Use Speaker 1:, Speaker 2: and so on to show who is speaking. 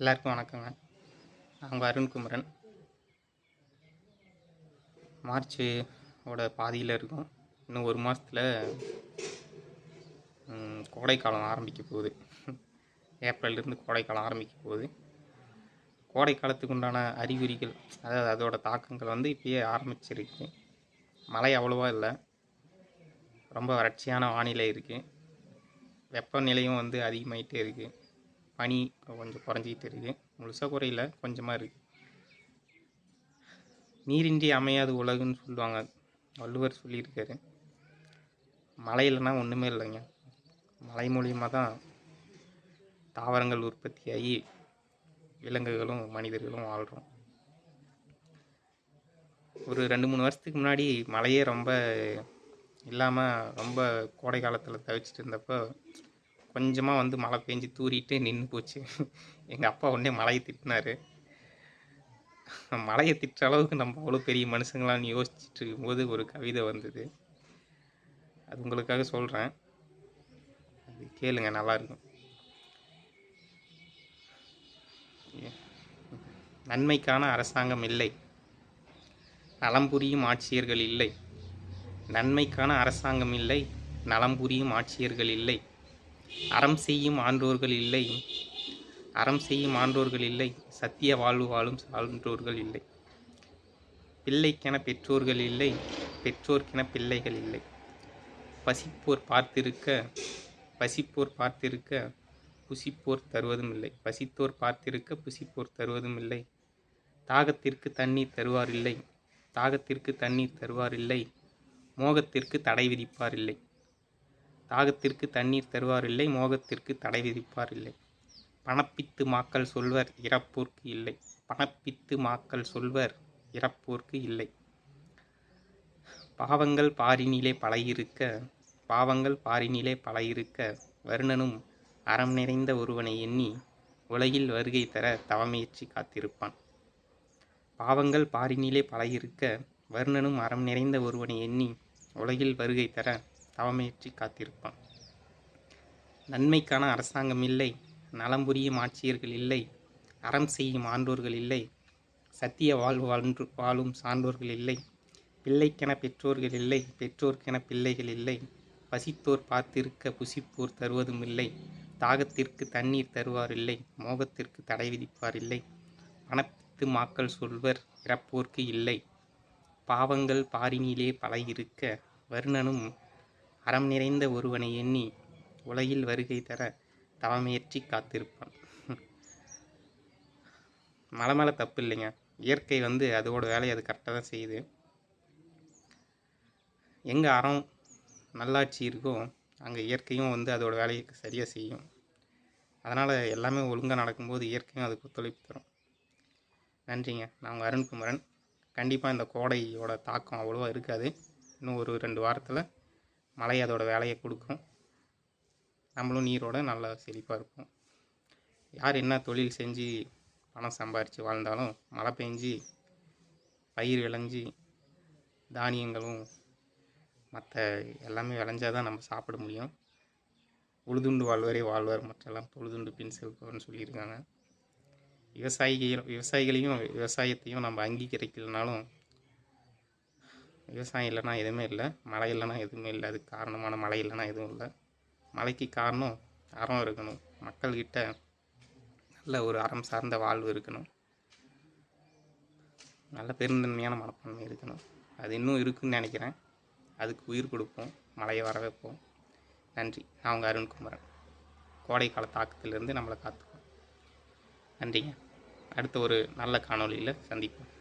Speaker 1: எல்லாருக்கும் வணக்கங்க. நான் உங்கள் அருண்குமரன் மார்ச் ஓட பாதியில் இருக்கும். இன்னும் ஒரு மாதத்தில் கோடைக்காலம் ஆரம்பிக்க போகுது. ஏப்ரல்லேருந்து கோடைக்காலம் ஆரம்பிக்க போகுது. கோடை காலத்துக்கு உண்டான அறிகுறிகள் அதாவது அதோட தாக்கங்கள் வந்து இப்பயே ஆரம்பிச்சிருக்கு. மழை அவ்வளோவா இல்லை. ரொம்ப வறட்சியான வானிலை இருக்குது வெப்பநிலையும் வந்து அதிகமாயிட்டே இருக்குது பனி கொஞ்சம் குறைஞ்சிக்கிட்டு இருக்குது. முழுசாக குறையில கொஞ்சமாக இருக்குது நீரின்றி அமையாது உலகுன்னு சொல்லுவாங்க. வள்ளுவர் சொல்லியிருக்காரு. மழை இல்லைன்னா ஒன்றுமே இல்லைங்க. மழை மூலியமாக தான் தாவரங்கள் உற்பத்தியாகி விலங்குகளும் மனிதர்களும் வாழ்கிறோம் ஒரு ரெண்டு மூணு வருஷத்துக்கு முன்னாடி மழையே ரொம்ப இல்லாமல் ரொம்ப கோடை காலத்தில் தவிச்சிட்டு இருந்தப்போ கொஞ்சமாக வந்து மழை பெஞ்சு தூரிட்டு நின்று போச்சு. எங்கள் அப்பா உடனே மழையை திட்டினார். மழையை திட்டுற அளவுக்கு நம்ம அவ்வளோ பெரிய மனுஷங்களான்னு யோசிச்சுட்டு இருக்கும்போது ஒரு கவிதை வந்தது. அது உங்களுக்காக சொல்கிறேன் அது கேளுங்க நல்லாயிருக்கும் நன்மைக்கான அரசாங்கம் இல்லை. நலம் புரியும் ஆட்சியர்கள் இல்லை. நன்மைக்கான அரசாங்கம் இல்லை. நலம் புரியும் ஆட்சியர்கள் இல்லை. அறம் செய்யும் ஆன்றோர்கள் இல்லை. அறம் செய்யும் ஆன்றோர்கள் இல்லை. சத்திய வாழ்வு வாழும் சான்றோர்கள் இல்லை. பிள்ளைக்கென பெற்றோர்கள் இல்லை. பெற்றோர்க்கென பிள்ளைகள் இல்லை. பசிப்போர் பார்த்திருக்க பசிப்போர் பார்த்திருக்க புசிப்போர் தருவதும் இல்லை. பசித்தோர் பார்த்திருக்க புசிப்போர் தருவதும் இல்லை. தாகத்திற்கு தண்ணீர் தருவார் இல்லை. தாகத்திற்கு தண்ணீர் தருவார் இல்லை. மோகத்திற்கு தடை விதிப்பார் இல்லை. தாகத்திற்கு தண்ணீர் தருவார் இல்லை மோகத்திற்கு தடை விதிப்பார் இல்லை பணப்பித்து மாக்கள் சொல்வர் இறப்போர்க்கு இல்லை. பணப்பித்து மாக்கள் சொல்வர் இறப்போர்க்கு இல்லை. பாவங்கள் பாரினிலே பழையிருக்க பாவங்கள் பாரினிலே பழையிருக்க வருணனும் அறம் நிறைந்த ஒருவனை எண்ணி உலகில் வருகை தர தவமுயற்சி காத்திருப்பான். பாவங்கள் பாரினிலே பழகியிருக்க வருணனும் அறம் நிறைந்த ஒருவனை எண்ணி உலகில் வருகை தர தவமையற்றி காத்திருப்பான். நன்மைக்கான அரசாங்கம் இல்லை நலம் புரியும் ஆட்சியர்கள் இல்லை அறம் செய்யும் ஆண்டோர்கள் இல்லை சத்திய வாழ்வு வாழ்ந்து வாழும் சான்றோர்கள் இல்லை பிள்ளைக்கென பெற்றோர்கள் இல்லை பெற்றோர்க்கென பிள்ளைகள் இல்லை பசித்தோர் பார்த்திருக்க புசிப்போர் தருவதும் இல்லை தாகத்திற்கு தண்ணீர் தருவார் இல்லை மோகத்திற்கு தடை விதிப்பார் இல்லை பணப்பித்து மாக்கள் சொல்வர் இறப்போர்க்கு இல்லை பாவங்கள் பாரினிலே பல இருக்க வருணனும் அறம் நிறைந்த ஒருவனை எண்ணி உலகில் வருகை தர தவமுயற்சி காத்திருப்பான். மலை மேலே தப்பு இல்லைங்க. இயற்கை வந்து அதோட வேலையை அது கரெக்டாக தான் செய்யுது. எங்கே அறம் நல்லாட்சி இருக்கோ அங்கே இயற்கையும் வந்து அதோட வேலையை சரியாக செய்யும். அதனால் எல்லாமே ஒழுங்காக நடக்கும்போது இயற்கையும் அதுக்கு ஒத்துழைப்பு தரும். நன்றிங்க. நான் உங்கள் அருண்குமரன். கண்டிப்பாக இந்த கோடையோட தாக்கம் அவ்வளோவா இருக்காது. இன்னும் ஒரு ரெண்டு வாரத்தில் மழை அதோட வேலையை கொடுக்கும். நம்மளும் நீரோட நல்லா செழிப்பாக இருப்போம். யார் என்ன தொழில் செஞ்சு பணம் சம்பாரித்து வாழ்ந்தாலும் மழை பெஞ்சு பயிர் விளைஞ்சி தானியங்களும் மற்ற எல்லாமே விளைஞ்சால் தான் நம்ம சாப்பிட முடியும். உழுதுண்டு வாழ்வரே வாழ்வார் மற்றெல்லாம் தொழுதுண்டு பின் செல்பவர்னு சொல்லியிருக்காங்க. விவசாயிகள் விவசாயிகளையும் விவசாயத்தையும் நம்ம அங்கீகரிக்கலனாலும் விவசாயம் இல்லைன்னா எதுவுமே இல்லை. மழை இல்லைன்னா எதுவுமே இல்லை. அதுக்கு காரணமான மழை இல்லைன்னா எதுவும் இல்லை. மழைக்கு காரணம் அறம் இருக்கணும். மக்கள்கிட்ட நல்ல ஒரு அறம் சார்ந்த வாழ்வு இருக்கணும். நல்ல பெருந்தன்மையான மனப்பான்மை இருக்கணும். அது இன்னும் இருக்குன்னு நினைக்கிறேன். அதுக்கு உயிர் கொடுப்போம். மழையை வர வைப்போம் நன்றி. நான் உங்கள் அருண்குமரன் கோடைக்கால தாக்கத்திலிருந்து நம்மளை காத்துக்கோம் நன்றிங்க. அடுத்த ஒரு நல்ல காணொளியில் சந்திப்போம்.